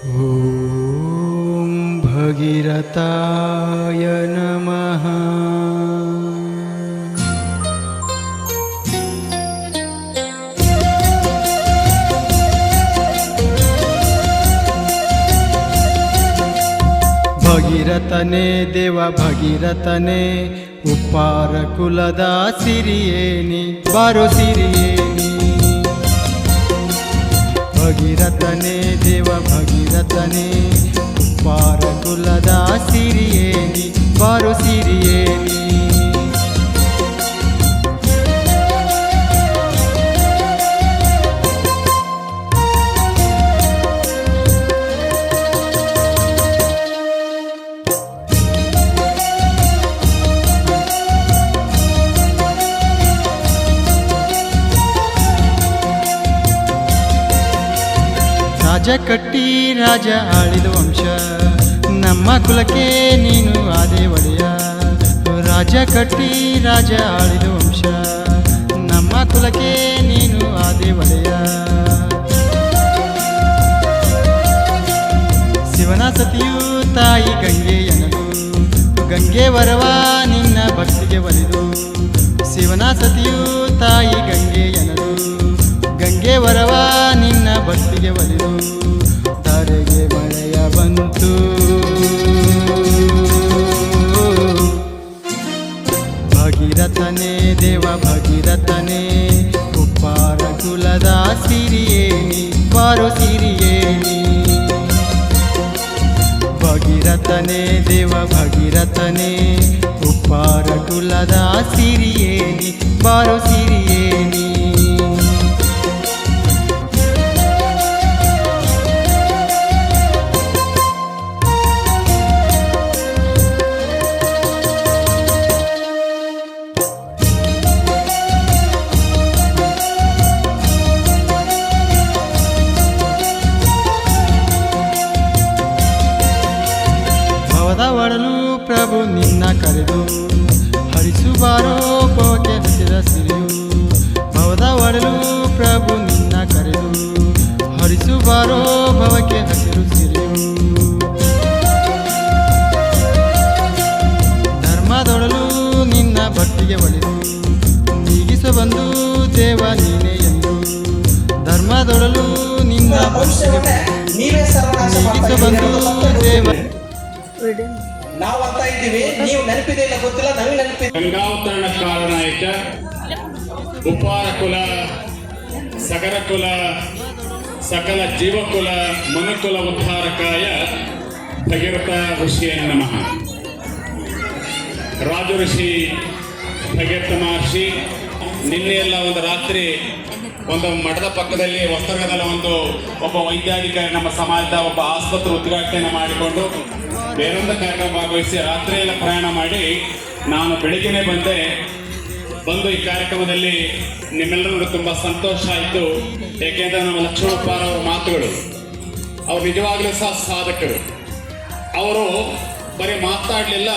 ॐ भगीरथाय नमः ಭಗೀರಥನೇ ದೇವ ಭಗೀರಥನೇ ಉಪ್ಪಾರ ಕುಲದ ಸಿರಿಯೇನಿ ಬಾರೋ ಸಿರಿಯೇನಿ ಭಗೀರಥನೇ ದೇವ ಭಗೀರಥನೇ. ಕುಲದ ಸಿರಿಯೇನಿ ಪಾರು ಸಿರಿಯೇನಿ. ರಾಜ ಕಟ್ಟಿ, ರಾಜ ಆಳಿದ ವಂಶ. ನಮ್ಮ ಕುಲಕ್ಕೆ ನೀನು ಆದೆ ಒಡೆಯ. ರಾಜ ಕಟ್ಟಿ, ರಾಜ ಆಳಿದ ವಂಶ. ನಮ್ಮ ಕುಲಕ್ಕೆ ನೀನು ಆದೆ ಒಡೆಯ. ಶಿವನ ಸತಿಯು ತಾಯಿ ಗಂಗೆ ಎನಲು. ಗಂಗೆ ವರವ ನಿನ್ನ ಭಕ್ತಿಗೆ ಒಲಿದು. ಶಿವನ ಸತಿಯು ತಾಯಿ ಗಂಗೆ ಭಕ್ತಿಗೆ ಒಲಿದು ಧರೆಗೆ ಮಳೆಯ ಬಂತು. ಭಗೀರಥನೇ ದೇವ, ಭಗೀರಥನೇ ಉಪ್ಪಾರ ಕುಲದ ಸಿರಿಯೇನಿ ಬಾರು ಸಿರಿಯೇನಿ. ಭಗೀರಥನೇ ದೇವ, ಭಗೀರಥನೇ ಉಪ್ಪಾರ ಕುಲದ ಸಿರಿಯೇನಿ ಬಾರೋ ಸಿರಿಯೇನಿ. ಒಡಲು ಪ್ರಭು ನಿನ್ನ ಕರೆದು. ಹರಿಸುಬಾರೋ ಕೋಕೆ ಹಸಿರ ಸಿರಿಯು. ಭವದ ಒಡಲು ಪ್ರಭು ನಿನ್ನ ಕರೆದು. ಹರಿಸುಬಾರೋ ಭವಕ್ಕೆ ಹಸಿರು ಸಿರಿಯು. ಧರ್ಮದೊಡಲು ನಿನ್ನ ಭಕ್ತಿಗೆ ಒಲಿದು. ನೀಗಿಸಬಂದು ದೇವ ನೀನೇ ಎಂದು. ಧರ್ಮದೊಡಲು ನಿನ್ನ ಭಕ್ತಿಗೆ ಬಂದು ದೇವ ನಾವು ಅಂತ ಇದ್ದೀವಿ. ನೀವು ನೆನಪಿದೆ ಇಲ್ಲ ಗೊತ್ತಿಲ್ಲ ನಮಗೆ ನೆನಪಿದೆ. ಗಂಗಾವತರಣ ಕಾರಣಾಯಿತ ಉಪಾರ ಕುಲ ಸಗರ ಕುಲ ಸಕಲ ಜೀವಕುಲ ಮನುಕುಲ ಉದ್ಧಾರಕಾಯ ಭಗೀರಥ ಋಷಿಯ ನಮಃ. ರಾಜು ಋಷಿ ಭಗೀರಥ ಮಹರ್ಷಿ ನಿನ್ನೆಯೆಲ್ಲ ಒಂದು ರಾತ್ರಿ ಒಂದು ಮಠದ ಪಕ್ಕದಲ್ಲಿ ಹೊಸನಗರದ ಒಂದು ಒಬ್ಬ ವೈದ್ಯಾಧಿಕಾರಿ ನಮ್ಮ ಸಮಾಜದ ಒಬ್ಬ ಆಸ್ಪತ್ರೆ ಉದ್ಘಾಟನೆ ಮಾಡಿಕೊಂಡು ಬೇರೊಂದು ಕಾರ್ಯಕ್ರಮ ಭಾಗವಹಿಸಿ ರಾತ್ರಿ ಎಲ್ಲ ಪ್ರಯಾಣ ಮಾಡಿ ನಾನು ಬೆಳಿಗ್ಗೆನೆ ಬಂದೆ. ಬಂದು ಈ ಕಾರ್ಯಕ್ರಮದಲ್ಲಿ ನಿಮ್ಮೆಲ್ಲರಿಗೂ ತುಂಬ ಸಂತೋಷ ಆಯಿತು. ಏಕೆಂದರೆ ನಮ್ಮ ಲಕ್ಷ್ಮಣಪ್ಪರವರ ಮಾತುಗಳು, ಅವರು ನಿಜವಾಗಲೂ ಸಹ ಸಾಧಕರು. ಅವರು ಬರೀ ಮಾತಾಡಲಿಲ್ಲ,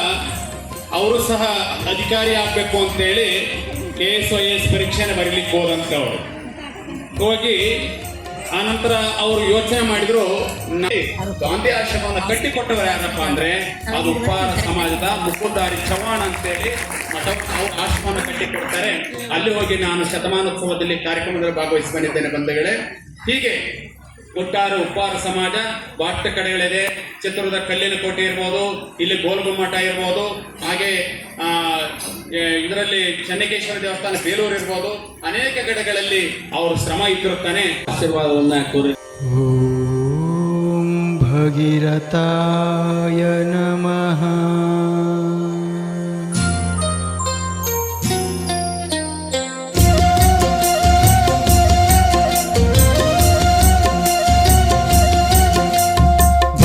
ಅವರು ಸಹ ಅಧಿಕಾರಿ ಆಗಬೇಕು ಅಂತೇಳಿ ಕೆ ಎಸ್ ಐ ಎಸ್ ಪರೀಕ್ಷೆನ ಬರೀಲಿಕ್ಕೆ ಹೋದಂಥವ್ರು. ಅವರು ಹೋಗಿ ನಂತರ ಅವರು ಯೋಚನೆ ಮಾಡಿದ್ರು ಗಾಂಧಿ ಆಶ್ರಮವನ್ನು ಕಟ್ಟಿಕೊಟ್ಟವರು ಯಾರಪ್ಪ ಅಂದ್ರೆ ಅದು ಉಪ್ಪಾರ ಸಮಾಜದ ಮುಕ್ಕುದಾರಿ ಚವಾಣ ಅಂತೇಳಿ ಮಠ ಅವ್ರು ಆಶ್ರಮವನ್ನು ಕಟ್ಟಿಕೊಡ್ತಾರೆ. ಅಲ್ಲಿ ಹೋಗಿ ನಾನು ಶತಮಾನೋತ್ಸವದಲ್ಲಿ ಕಾರ್ಯಕ್ರಮದಲ್ಲಿ ಭಾಗವಹಿಸಿ ಬಂದಿದ್ದೇನೆ ಬಂಧುಗಳೇ. ಹೀಗೆ ಒಟ್ಟಾರೆ ಉಪ್ಪಾರ ಸಮಾಜ ಬಾಟ್ಟ ಕಡೆಗಳಿದೆ. ಚಿತ್ರದ ಕಲ್ಲಿನ ಕೋಟೆ ಇರ್ಬೋದು ಇಲ್ಲಿ ಗೋಲ್ಗುಮ್ಮಠ ಇರ್ಬೋದು. ಹಾಗೆ ಆ, ಇದರಲ್ಲಿ ಚೆನ್ನಕೇಶ್ವರ ದೇವಸ್ಥಾನ ಬೇಲೂರು ಇರ್ಬೋದು. ಅನೇಕ ಕಡೆಗಳಲ್ಲಿ ಅವರು ಶ್ರಮ ಇಟ್ಟಿರುತ್ತಾನೆ. ಆಶೀರ್ವಾದವನ್ನ ಕೋರಿ. ಭಗೀರಥಾಯ ನಮಃ.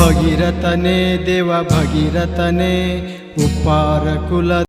ಭಗೀರಥನೇ ದೇವ, ಭಗೀರಥನೇ ಉಪಾರಕುಲ ಕುಲ